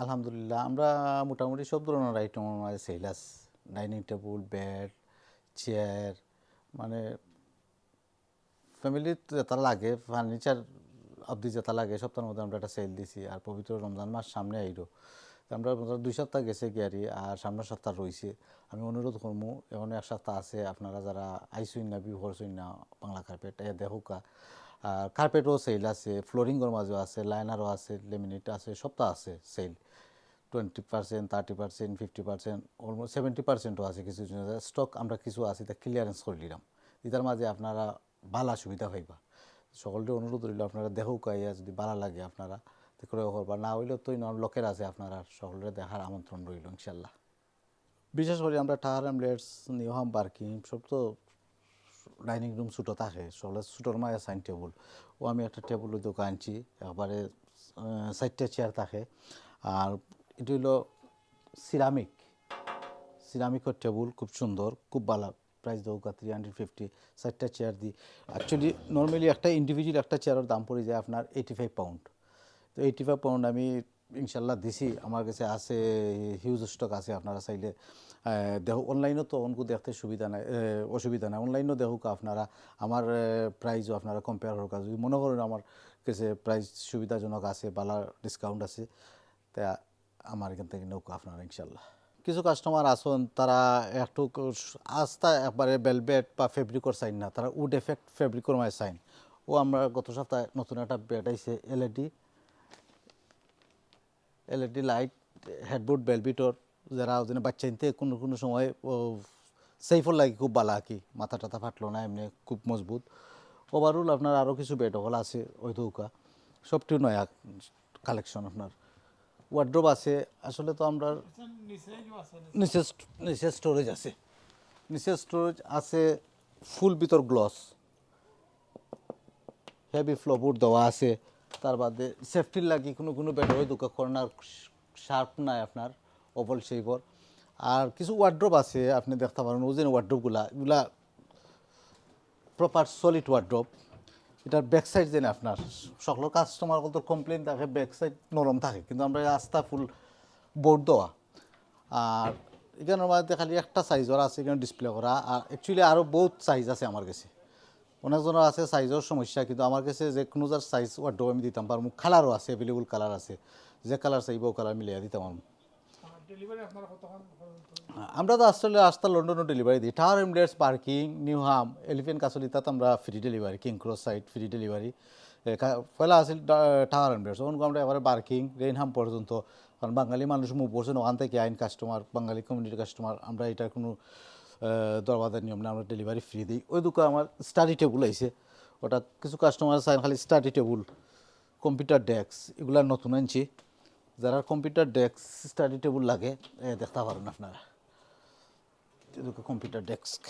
আলহামদুলিল্লাহ, আমরা মোটামুটি সব ধরনের আইটেম আমাদের সেল আছে। ডাইনিং টেবিল বেড চেয়ার মানে ফ্যামিলির যেটা লাগে ফার্নিচার অবধি যেটা লাগে, সপ্তাহের মধ্যে আমরা একটা সেল দিছি আর পবিত্র রমজান মাস সামনে আইলো। তো আমরা দুই সপ্তাহ গেছে গিয়ারি আর সামনের সপ্তাহ রয়েছে আমি অনুরোধ করব, এখন এক সপ্তাহ আছে, আপনারা যারা আইসুইন না বিহু করছুন না, বাংলা কার্পেট এ দেখুকা আর কার্পেটও সেল আছে ফ্লোরিংয়ের মাঝেও আছে লাইনারও আছে লেমিনেট আছে, সবটা আছে sale twenty percent thirty percent fifty percent almost seventy পার্সেন্টও আছে কিছু স্টক আমরা কিছু আছে তা ক্লিয়ারেন্স করে দিলাম এটার মাঝে আপনারা বালা সুবিধা পাইবা। সকলকে অনুরোধ রইল, আপনারা দেখো কাইয়া যদি বালা লাগে আপনারা তো করে করবা না হইলেও তো লোকের আছে আপনারা, সকলের দেখার আমন্ত্রণ রইল ইনশাল্লাহ বিশেষ করে আমরা টাহার অ্যামলেটস নিউহাম পার্কিং সব তো ডাইনিং রুম ছোটো থাকে সকলে ছোটোর মায়ের সাইন টেবুল। ও আমি একটা টেবুল দোকান আনছি, একবারে চারটে চেয়ার থাকে। আর এটা হলো সিরামিক সিরামিকের টেবুল, খুব সুন্দর, খুব ভালো। প্রাইস দৌকা থ্রি হান্ড্রেড ফিফটি চারটা চেয়ার দিই অ্যাকচুয়ালি নর্মালি একটা ইন্ডিভিজুয়াল একটা চেয়ারের দাম পড়ে যায় আপনার এইটি ফাইভ পাউন্ড তো এইটি ফাইভ পাউন্ড আমি ইনশাল্লাহ দিছি। আমার কাছে আছে হিউজ স্টক আছে আপনারা চাইলে দেহ অনলাইনও তো অনকু দেখতে সুবিধা নাই অসুবিধা নাই। অনলাইনও দেখুক আপনারা, আমার প্রাইসও আপনারা কম্পেয়ার হোক যদি মনে করেন আমার কাছে প্রাইস সুবিধাজনক আছে, বালা ডিসকাউন্ট আছে, তা আমার এখান থেকে নৌকা আপনারা ইনশাল্লাহ। কিছু কাস্টমার আসুন তারা একটু আস্থা একবারে বেলবেট বা ফেব্রিকর সাইন না, তারা উড এফেক্ট ফেব্রিকর মায় সাইন ও আমরা গত সপ্তাহে নতুন একটা বেড আইছে এলইডি এলইডি লাইট হেডবোর্ড বেলবিটর যারা ওখানে বাচ্চা নিতে কোনো কোনো সময় সেইফল লাগে, খুব আর কি। মাথা টাথা ফাটলো না, এমনি খুব মজবুত। ওভারঅল আপনার আরও কিছু বেড হল আছে ওই দৌকা সবটি নয়া কালেকশন আপনার। ওয়ার্ড্রোব আছে, আসলে তো আমরা নিচে নিচে স্টোরেজ আছে। নিচে স্টোরেজ আছে ফুল ভিতর গ্লস হেভি ফ্লোবোর্ড দেওয়া আছে। তার বাদে সেফটির লাগি কোনো কোনো ব্যাটারি দুকা কর্নার শার্প নাই আপনার ওভাল শেপর আর কিছু ওয়ার্ড্রোব আছে, আপনি দেখতে পারেন ওজেন ওয়ার্ড্রোবগুলা এগুলা প্রপার সলিড ওয়ার্ড্রোব এটার ব্যাক সাইড আপনার, সকল কাস্টমার বলতে কমপ্লেন থাকে ব্যাক সাইড নরম থাকে, কিন্তু আমরা আস্থা ফুল বোর্ড দেওয়া। আর এখানের মধ্যে খালি একটা সাইজর আছে, এখানে ডিসপ্লে করা। আর অ্যাকচুয়ালি আরও বহুত সাইজ আছে আমার কাছে। অনেকজনের আছে সাইজের সমস্যা, কিন্তু আমার কাছে যে কোনো যার সাইজ ওয়ার্ড্রোব আমি দিতাম পারব কালারও আছে অ্যাভেলেবল কালার আছে, যে কালার চাইব কালার মিলিয়ে দিতাম আমি আমরা তো আসলে আসতে লন্ডনও ডেলিভারি দিই। Tower Hamlets Barking Newham Elephant কাসলিতাত আমরা free delivery King Cross side free delivery পয়লা আছিল টাওয়ার এমডেটস তখন আমরা এবারে পার্কিং রেইনহাম পর্যন্ত। কারণ বাঙালি মানুষ মুখ বসেন ওখান থেকে আইন কাস্টমার বাঙালি কমিউনিটির কাস্টমার আমরা এটার কোনো দরবাদার নিয়ম না, আমরা ডেলিভারি ফ্রি দিই। ওই দুটো আমার স্টাডি টেবুল আইছে ওটা কিছু কাস্টমার চাই খালি স্টাডি টেবুল কম্পিউটার ডেস্ক এগুলা নতুন আনছি। যারা কম্পিউটার ডেস্ক স্টাডি টেবুল লাগে দেখতে পারেন আপনারা। এদিকে computer desk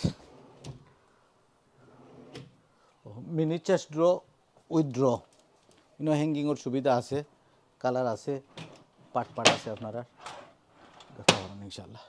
mini chest drawer with drawer ইনো হ্যাঙ্গিংয়ের সুবিধা আছে কালার আছে, পাট পাট আছে আপনারা। দেখতে পারেন ইনশাল্লাহ